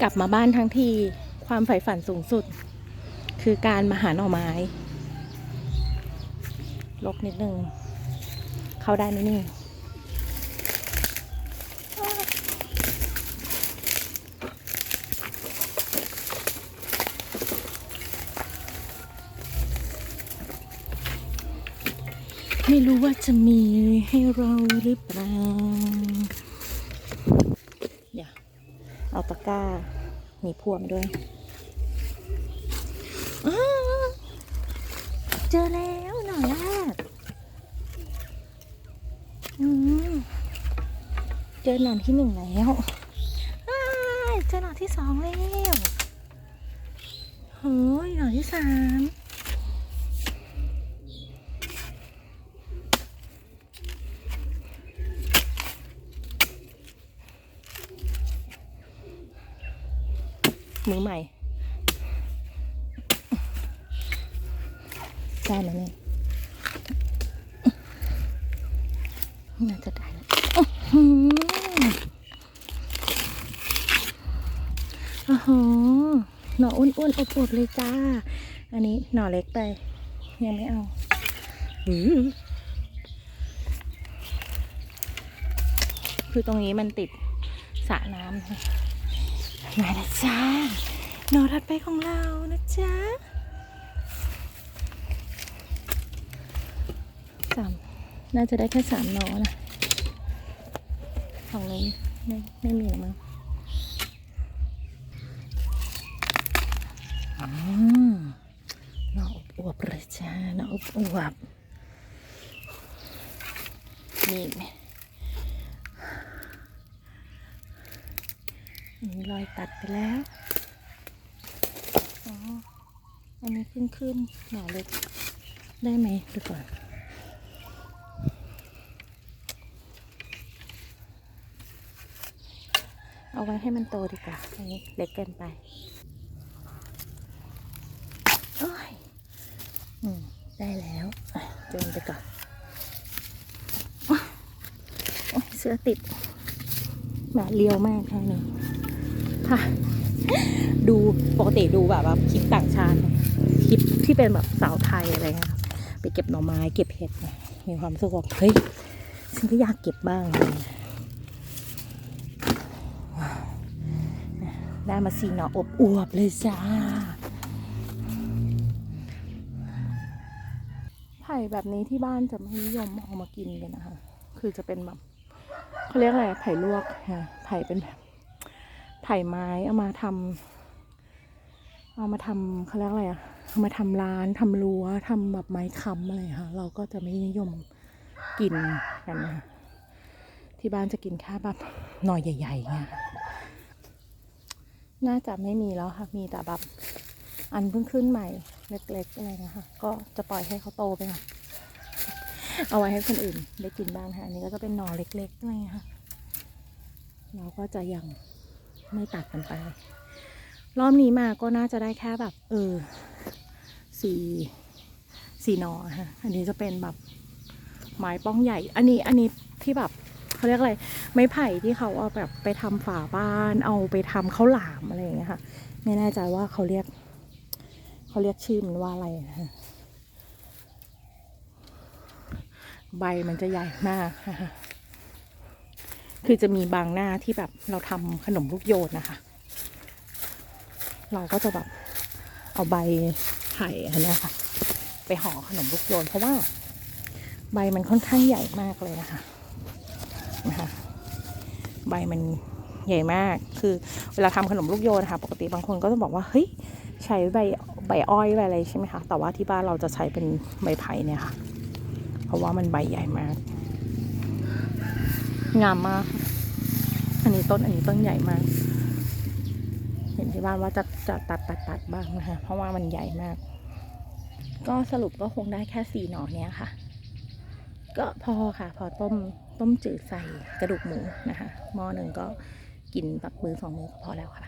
กลับมาบ้านทั้งทีความใฝ่ฝันสูงสุด คือการมาหาหน่อไม้ลกนิดนึง เข้าได้ไหมนี่ไม่รู้ว่าจะมีให้เราหรือเปล่า เอาตะกร้ามีพวงด้วย เจอแล้วหน่อยแรกเจอหนอนที่หนึ่งแล้วเจอหนอนที่สองแล้วเฮ้ยหนอนที่สาม มือใหม่ ได้ไหมเนี่ยน่าจะได้แล้วอ๋อหอโอ้โหหน่ออ้วนๆอบๆเลยจ้า อันนี้หน่อเล็กไป ยังไม่เอาคือตรงนี้มันติดสระน้ำนะ มาแล้วจ้าหนอถัดไปของเรานะจ๊ะสามน่าจะได้แค่สามหนอนะฝั่งนี้ไม่ไม่มีหรอมั้งอืมหนออบอวบๆเลยจ้าหนออบอวบๆนี่ไหม นี้รอยตัดไปแล้วอ๋ออันนี้ขึ้นขึ้นหน่อเล็กได้ไหมดูก่อนเอาไว้ให้มันโตดีกว่าอันนี้เล็กเกินไปโอ้ยอืมได้แล้วอะโจนไปก่อนโอ้ยเสื้อติดหมาเลียวมากแค่นี้ ค่ะ ดูปกติดูแบบว่าคลิปต่างชาติคลิปที่เป็นแบบสาวไทยอะไรเงี้ยไปเก็บหน่อไม้เก็บเห็ดมีความรู้สึกว่าเฮ้ยฉันก็อยากเก็บบ้าง ได้มาสีหน่ออบอวบเลยจ้าไผ่แบบนี้ที่บ้านจะไม่นิยมเอามากินกันนะคะ คือจะเป็นแบบเขาเรียกอะไรไผ่ลวกค่ะไผ่เป็นแบบ ไผ่ไม้เอามาทำเอามาทำเขาเรียกอะไรอะเอามาทำร้านทำรั้วทำแบบไม้ค้ำอะไรค่ะ เราก็จะไม่นิยมกินกันนะที่บ้านจะกินแค่แบบหน่อยใหญ่ๆเนี่ยน่าจะไม่มีแล้วค่ะ มีแต่แบบอันเพิ่งขึ้นใหม่เล็กๆอะไรนะคะ ก็จะปล่อยให้เขาโตไปก่อนเอาไว้ให้คนอื่นได้กินบ้างค่ะ อันนี้ก็จะเป็นหน่อเล็กๆอะไรอย่างเงี้ยค่ะ เราก็จะยัง ไม่ตัดกันไป รอบนี้มาก็น่าจะได้แค่แบบ เออสี่สี่นอค่ะอันนี้จะเป็นแบบไม้ป้องใหญ่ อันนี้อันนี้ที่แบบเขาเรียกอะไร ไม้ไผ่ที่เขาเอาแบบไปทำฝาบ้าน เอาไปทำข้าวหลามอะไรอย่างเงี้ยค่ะ ไม่แน่ใจว่าเขาเรียก เขาเรียกชื่อมันว่าอะไรนะใบมันจะใหญ่มากนะ คือจะมีบางหน้าที่แบบเราทำขนมลูกโยนนะคะ เราก็จะแบบเอาใบไผ่อันนี้ค่ะ ไปห่อขนมลูกโยน เพราะว่าใบมันค่อนข้างใหญ่มากเลยนะคะนะคะใบมันใหญ่มาก คือเวลาทำขนมลูกโยนนะคะปกติบางคนก็จะบอกว่าเฮ้ยใช้ใบใบอ้อยใบอะไรใช่ไหมคะ แต่ว่าที่บ้านเราจะใช้เป็นใบไผ่เนี่ยค่ะ เพราะว่ามันใบใหญ่มาก งามมาก อันนี้ต้นอันนี้ต้นใหญ่มาก เห็นที่บ้านว่าจะจะตัดตัดตัดบ้างนะคะ เพราะว่ามันใหญ่มาก ก็สรุปก็คงได้แค่สี่หน่อเนี้ยค่ะ ก็พอค่ะ พอต้มต้มจืดใส่กระดูกหมูนะคะหม้อหนึ่งก็กินแบบมือสองมือพอแล้วค่ะ